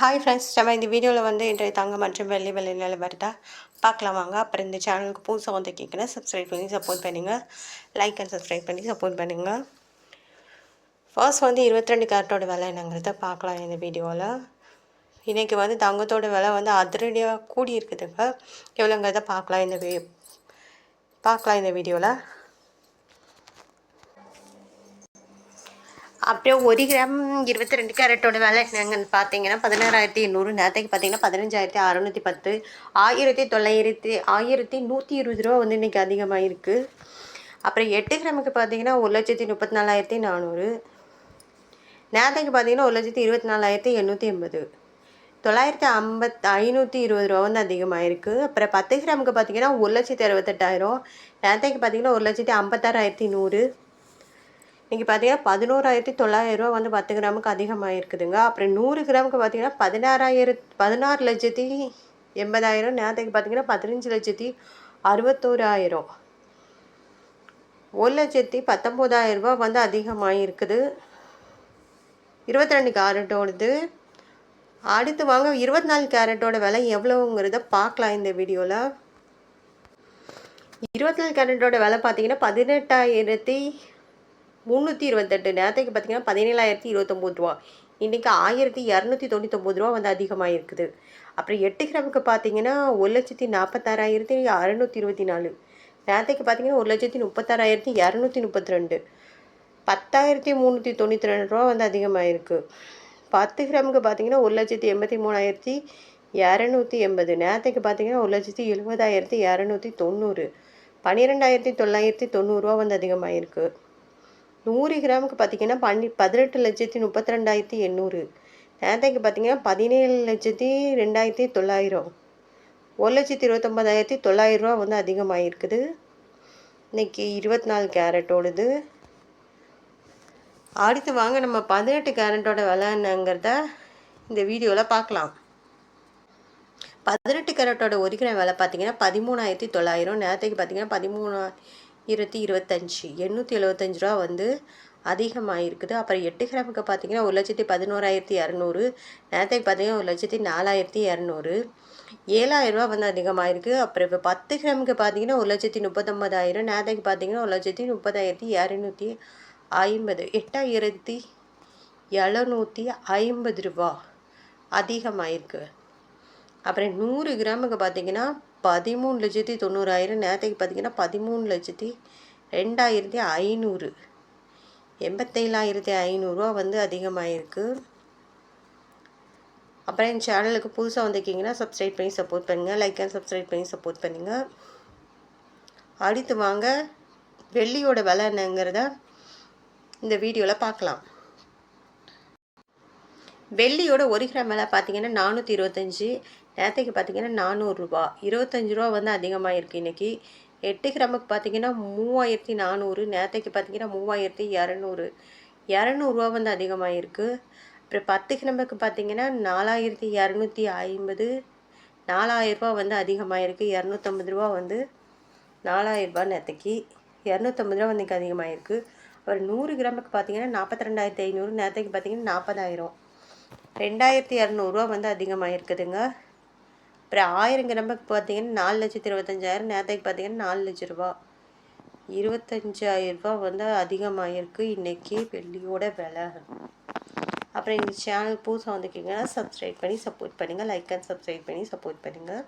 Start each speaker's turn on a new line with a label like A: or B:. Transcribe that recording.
A: Hi friends நம்ம இந்த வீடியோவில் வந்து இன்றைய தங்கம் மற்றும் வெள்ளி வெள்ளி நிலவரத்தா பார்க்கலாம் வாங்க. அப்புறம் இந்த சேனலுக்கு புதுசாக வந்து கேட்குறேன் சப்ஸ்கிரைப் பண்ணி சப்போர்ட் பண்ணுங்கள் லைக் அண்ட் சப்ஸ்கிரைப் பண்ணி சப்போர்ட் பண்ணுங்கள் ஃபர்ஸ்ட் வந்து இருபத்தி ரெண்டு கேரட்டோட விலை என்னங்கிறத பார்க்கலாம் இந்த வீடியோவில் இன்றைக்கி வந்து தங்கத்தோட விலை வந்து அதிரடியாக கூடி இருக்குதுங்க எவ்வளோங்கிறத பார்க்கலாம் இந்த வீ பார்க்கலாம் இந்த வீடியோவில் அப்படியே ஒரு கிராம் இருபத்தி ரெண்டு கேரட்டோட விலை. என்னங்கன்னு பார்த்தீங்கன்னா பதினாறாயிரத்தி எண்ணூறு நேரத்துக்கு பார்த்தீங்கன்னா பதினஞ்சாயிரத்தி அறநூற்றி பத்து ஆயிரத்தி தொள்ளாயிரத்தி ஆயிரத்தி நூற்றி இருபது ரூபா வந்து இன்றைக்கி அதிகமாக இருக்குது அப்புறம் எட்டு கிராமுக்கு பார்த்தீங்கன்னா ஒரு லட்சத்தி முப்பத்தி நாலாயிரத்தி நானூறு நேரத்துக்கு பார்த்தீங்கன்னா ஒரு லட்சத்தி இருபத்தி நாலாயிரத்தி எண்ணூற்றி எண்பது. தொள்ளாயிரத்தி ஐம்பத் ஐநூற்றி இருபது ரூபா வந்து அதிகமாக இருக்குது அப்புறம் பத்து கிராமுக்கு பார்த்தீங்கன்னா ஒரு லட்சத்தி அறுபத்தெட்டாயிரம் நேரத்துக்கு பார்த்தீங்கன்னா ஒரு லட்சத்தி ஐம்பத்தாறாயிரத்தி நூறு இன்றைக்கி பார்த்தீங்கன்னா பதினோராயிரத்தி தொள்ளாயிரரூவா வந்து பத்து கிராமுக்கு அதிகமாக இருக்குதுங்க அப்புறம் நூறு கிராமுக்கு பார்த்தீங்கன்னா பதினாறாயிரத் பதினாறு லட்சத்தி எண்பதாயிரம் நேரத்துக்கு பார்த்தீங்கன்னா பதினஞ்சு லட்சத்தி அறுபத்தோராயிரம். ஒரு லட்சத்தி பத்தொம்போதாயிரரூபா வந்து அதிகமாக இருக்குது இருபத்தி ரெண்டு கேரட்டோடது. அடுத்து வாங்க இருபத்தி நாலு கேரட்டோட விலை எவ்வளோங்கிறத பார்க்கலாம் இந்த வீடியோவில் இருபத்தி நாலு கேரட்டோட விலை பார்த்தீங்கன்னா பதினெட்டாயிரத்தி முந்நூற்றி இருபத்தெட்டு. நேரத்துக்கு பார்த்தீங்கன்னா பதினேழாயிரத்தி இருபத்தொம்போது ரூபா. இன்றைக்கி ஆயிரத்தி இரநூத்தி தொண்ணூத்தொம்பது ரூபா வந்து அதிகமாக இருக்குது அப்புறம் எட்டு கிராமுக்கு பார்த்தீங்கன்னா ஒரு லட்சத்தி நாற்பத்தாறாயிரத்தி அறநூற்றி இருபத்தி நாலு. நேரத்துக்கு பார்த்தீங்கன்னா ஒரு லட்சத்தி முப்பத்தாறாயிரத்தி இரநூத்தி முப்பத்தி ரெண்டு. பத்தாயிரத்தி முந்நூற்றி தொண்ணூற்றி ரெண்டு ரூபா வந்து அதிகமாக இருக்குது பத்து கிராமுக்கு பார்த்தீங்கன்னா ஒரு லட்சத்தி எண்பத்தி மூணாயிரத்தி இரநூத்தி எண்பது. நேரத்துக்கு பார்த்தீங்கன்னா ஒரு லட்சத்தி எழுபதாயிரத்தி இரநூத்தி தொண்ணூறு. பன்னிரெண்டாயிரத்தி தொள்ளாயிரத்தி தொண்ணூறுரூவா வந்து அதிகமாக இருக்குது நூறு கிராமுக்கு பார்த்தீங்கன்னா பன்னி பதினெட்டு லட்சத்தி முப்பத்தி ரெண்டாயிரத்தி எண்ணூறு. நேரத்தைக்கு பார்த்தீங்கன்னா பதினேழு லட்சத்தி ரெண்டாயிரத்தி தொள்ளாயிரம். ஒரு லட்சத்தி இருபத்தொம்பதாயிரத்தி தொள்ளாயிரரூவா வந்து அதிகமாகிருக்குது இன்றைக்கி இருபத்தி நாலு கேரட்டோடது அடுத்து வாங்க நம்ம பதினெட்டு கேரட்டோட விலை என்னங்கிறத இந்த வீடியோவில் பார்க்கலாம் பதினெட்டு கேரட்டோட ஒரு கிராம் விலை பார்த்திங்கன்னா பதிமூணாயிரத்தி தொள்ளாயிரம். நேரத்துக்கு பார்த்தீங்கன்னா பதிமூணா இருபத்தி இருபத்தஞ்சி. எண்ணூற்றி எழுபத்தஞ்சி ரூபா வந்து அதிகமாக இருக்குது அப்புறம் எட்டு கிராமுக்கு பார்த்தீங்கன்னா ஒரு லட்சத்தி பதினோராயிரத்தி இரநூறு நேரத்துக்கு பார்த்தீங்கன்னா ஒரு லட்சத்தி நாலாயிரத்தி இரநூறு ஏழாயிரரூபா வந்து அதிகமாக இருக்குது அப்புறம் இப்போ பத்து கிராமுக்கு பார்த்தீங்கன்னா ஒரு லட்சத்தி முப்பத்தொம்பதாயிரம் நேரத்துக்கு பார்த்தீங்கன்னா ஒரு லட்சத்தி முப்பதாயிரத்தி இரநூத்தி ஐம்பது. எட்டாயிரத்தி எழுநூற்றி ஐம்பது ரூபா அதிகமாக இருக்குது அப்புறம் நூறு கிராமுக்கு பார்த்தீங்கன்னா பதிமூணு லட்சத்தி தொண்ணூறாயிரம். நேரத்துக்கு பார்த்தீங்கன்னா பதிமூணு லட்சத்தி ரெண்டாயிரத்தி ஐநூறு. எண்பத்தேழாயிரத்தி ஐநூறுரூவா வந்து அதிகமாகிருக்கு அப்புறம் என் சேனலுக்கு புதுசாக வந்திருக்கீங்கன்னா சப்ஸ்கிரைப் பண்ணி சப்போர்ட் பண்ணுங்கள் லைக் அண்ட் சப்ஸ்கிரைப் பண்ணி சப்போர்ட் பண்ணுங்கள் அடுத்து வாங்க. வெள்ளியோட விலை என்னங்கிறத இந்த வீடியோவில் பார்க்கலாம். வெள்ளியோட ஒரு கிராம் விலை பார்த்தீங்கன்னா நானூற்றி இருபத்தஞ்சி. நேற்றுக்கு பார்த்தீங்கன்னா நானூறுரூவா இருபத்தஞ்சி ரூபா வந்து அதிகமாக இருக்குது இன்றைக்கி எட்டு கிராமுக்கு பார்த்தீங்கன்னா மூவாயிரத்தி நானூறு. நேற்றுக்கு பார்த்தீங்கன்னா மூவாயிரத்தி இரநூறு. இரநூறுவா வந்து அதிகமாக இருக்குது அப்புறம் பத்து கிராமுக்கு பார்த்தீங்கன்னா நாலாயிரத்தி இரநூத்தி ஐம்பது. நாலாயிரரூபா வந்து அதிகமாக இருக்குது இரநூத்தம்பது ரூபா வந்து நாலாயிரரூபா நேற்றுக்கு இரநூத்தம்பது ரூபா வந்து அதிகமாக இருக்குது அப்புறம் நூறு கிராமுக்கு பார்த்தீங்கன்னா நாற்பத்தி ரெண்டாயிரத்தி ஐநூறு. நேற்றுக்கு பார்த்தீங்கன்னா நாற்பதாயிரம் ரெண்டாயிரத்தி இரநூறுவா வந்து அதிகமாக இருக்குதுங்க அப்புறம் ஆயிரம் கிராமுக்கு பார்த்தீங்கன்னா நாலு லட்சத்தி இருபத்தஞ்சாயிரம் நேரத்துக்கு பார்த்தீங்கன்னா நாலு லட்ச ரூபா. இருபத்தஞ்சாயிரரூபா வந்து அதிகமாகிருக்கு இன்றைக்கி வெள்ளியோட விலை. அப்புறம் எங்கள் சேனல் புதுசாக வந்துக்கிங்கன்னா சப்ஸ்கிரைப் பண்ணி சப்போர்ட் பண்ணுங்கள் லைக் அண்ட் சப்ஸ்கிரைப் பண்ணி சப்போர்ட் பண்ணுங்கள்